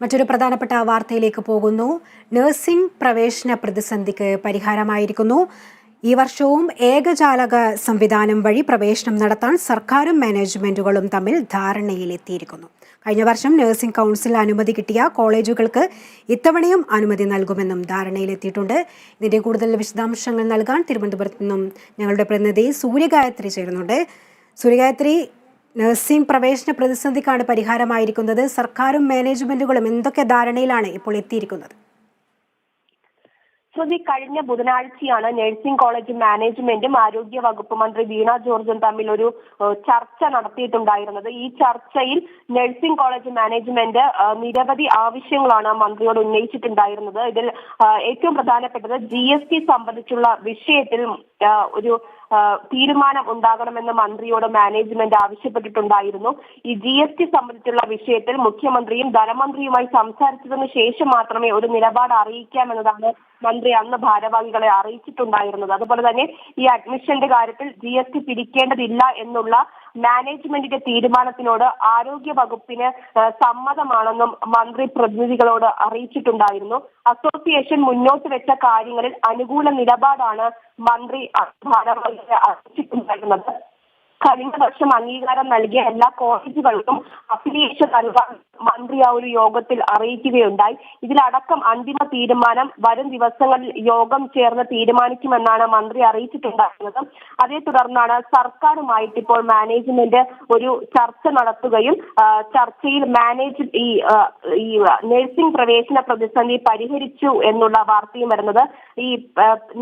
മറ്റൊരു പ്രധാനപ്പെട്ട വാർത്തയിലേക്ക് പോകുന്നു. നഴ്സിംഗ് പ്രവേശന പ്രതിസന്ധിക്ക് പരിഹാരമായിരിക്കുന്നു. ഈ വർഷവും ഏകജാലക സംവിധാനം വഴി പ്രവേശനം നടത്താൻ സർക്കാരും മാനേജ്മെന്റുകളും തമ്മിൽ ധാരണയിലെത്തിയിരിക്കുന്നു. കഴിഞ്ഞ വർഷം നഴ്സിംഗ് കൗൺസിൽ അനുമതി കിട്ടിയ കോളേജുകൾക്ക് ഇത്തവണയും അനുമതി നൽകുമെന്നും ധാരണയിലെത്തിയിട്ടുണ്ട്. ഇതിന്റെ കൂടുതൽ വിശദാംശങ്ങൾ നൽകാൻ തിരുവനന്തപുരത്ത് നിന്നും ഞങ്ങളുടെ പ്രതിനിധി സൂര്യഗായത്രി ചേരുന്നുണ്ട്. സൂര്യഗായത്രി നഴ്സിംഗ് പ്രവേശന പ്രതിസന്ധിക്കാണ് പരിഹാരമായിരിക്കുന്നത്. സർക്കാരും മാനേജ്മെന്റുകളും എന്തൊക്കെ ധാരണയിലാണ് ഇപ്പോൾ എത്തിയിരിക്കുന്നത്? ശ്രുതി കഴിഞ്ഞ ബുധനാഴ്ചയാണ് നഴ്സിംഗ് കോളേജ് മാനേജ്മെന്റും ആരോഗ്യ വകുപ്പ് മന്ത്രി വീണ ജോർജും തമ്മിൽ ഒരു ചർച്ച നടത്തിയിട്ടുണ്ടായിരുന്നത്. ഈ ചർച്ചയിൽ നഴ്സിംഗ് കോളേജ് മാനേജ്മെന്റ് നിരവധി ആവശ്യങ്ങളാണ് മന്ത്രിയോട് ഉന്നയിച്ചിട്ടുണ്ടായിരുന്നത്. ഇതിൽ ഏറ്റവും പ്രധാനപ്പെട്ടത് ജി സംബന്ധിച്ചുള്ള വിഷയത്തിൽ ഒരു തീരുമാനം ഉണ്ടാകണമെന്ന് മന്ത്രിയോട് മാനേജ്മെന്റ് ആവശ്യപ്പെട്ടിട്ടുണ്ടായിരുന്നു. ഈ ജി എസ് ടി സംബന്ധിച്ചുള്ള വിഷയത്തിൽ മുഖ്യമന്ത്രിയും ധനമന്ത്രിയുമായി സംസാരിച്ചതിന് ശേഷം മാത്രമേ ഒരു നിലപാട് അറിയിക്കാമെന്നതാണ് മന്ത്രി അന്ന് ഭാരവാഹികളെ അറിയിച്ചിട്ടുണ്ടായിരുന്നത്. അതുപോലെ തന്നെ ഈ അഡ്മിഷന്റെ കാര്യത്തിൽ ജി എസ് ടി പിരിക്കേണ്ടതില്ല എന്നുള്ള മാനേജ്മെന്റിന്റെ തീരുമാനത്തിനോട് ആരോഗ്യ വകുപ്പിന് സമ്മതമാണെന്നും മന്ത്രി പ്രതിനിധികളോട് അറിയിച്ചിട്ടുണ്ടായിരുന്നു. അസോസിയേഷൻ മുന്നോട്ട് വെച്ച കാര്യങ്ങളിൽ അനുകൂല നിലപാടാണ് മന്ത്രി ഭാരവാഹികളെ അറിയിച്ചിട്ടുണ്ടായിരുന്നത് കഴിഞ്ഞ വർഷം അംഗീകാരം നൽകിയ എല്ലാ കോളേജുകൾക്കും അഫിലിയേഷൻ നൽകാൻ മന്ത്രി ആ ഒരു യോഗത്തിൽ അറിയിക്കുകയുണ്ടായി. ഇതിലടക്കം അന്തിമ തീരുമാനം വരും ദിവസങ്ങളിൽ യോഗം ചേർന്ന് തീരുമാനിക്കുമെന്നാണ് മന്ത്രി അറിയിച്ചിട്ടുണ്ടായിരുന്നത്. അതേ തുടർന്നാണ് സർക്കാരുമായിട്ട് ഇപ്പോൾ മാനേജ്മെന്റ് ഒരു ചർച്ച നടത്തുകയും ചർച്ചയിൽ മാനേജ് ഈ ഈ നഴ്സിംഗ് പ്രവേശന പ്രതിസന്ധി പരിഹരിച്ചു എന്നുള്ള വാർത്തയും വരുന്നത്. ഈ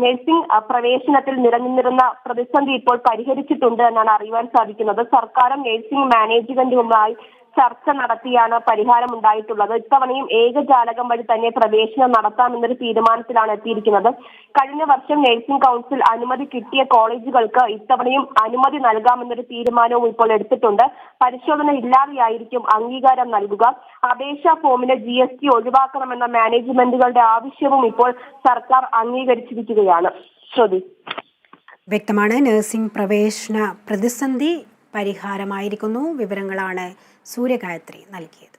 നഴ്സിംഗ് പ്രവേശനത്തിൽ നിലനിന്നിരുന്ന പ്രതിസന്ധി ഇപ്പോൾ പരിഹരിച്ചിട്ടുണ്ട് എന്നാണ് അറിയുവാൻ സാധിക്കുന്നത്. സർക്കാരും നഴ്സിംഗ് മാനേജ്മെന്റുമായി ചർച്ച നടത്തിയാണ് പരിഹാരം ഉണ്ടായിട്ടുള്ളത്. ഇത്തവണയും ഏകജാലകം വഴി തന്നെ പ്രവേശനം നടത്താമെന്നൊരു തീരുമാനത്തിലാണ് എത്തിയിരിക്കുന്നത്. കഴിഞ്ഞ വർഷം നഴ്സിംഗ് കൗൺസിൽ അനുമതി കിട്ടിയ കോളേജുകൾക്ക് ഇത്തവണയും അനുമതി നൽകാമെന്നൊരു തീരുമാനവും ഇപ്പോൾ എടുത്തിട്ടുണ്ട്. പരിശോധന ഇല്ലാതെയായിരിക്കും അംഗീകാരം നൽകുക. അപേക്ഷാ ഫോമിന് ജി എസ് ടി ഒഴിവാക്കണമെന്ന മാനേജ്മെന്റുകളുടെ ആവശ്യവും ഇപ്പോൾ സർക്കാർ അംഗീകരിച്ചിരിക്കുകയാണ്. ശ്രുതി. വ്യക്തമാണ്. നഴ്സിംഗ് പ്രവേശന പ്രതിസന്ധി പരിഹാരമായിരിക്കുന്നു. വിവരങ്ങളാണ് സൂര്യഗായത്രി നൽകിയത്.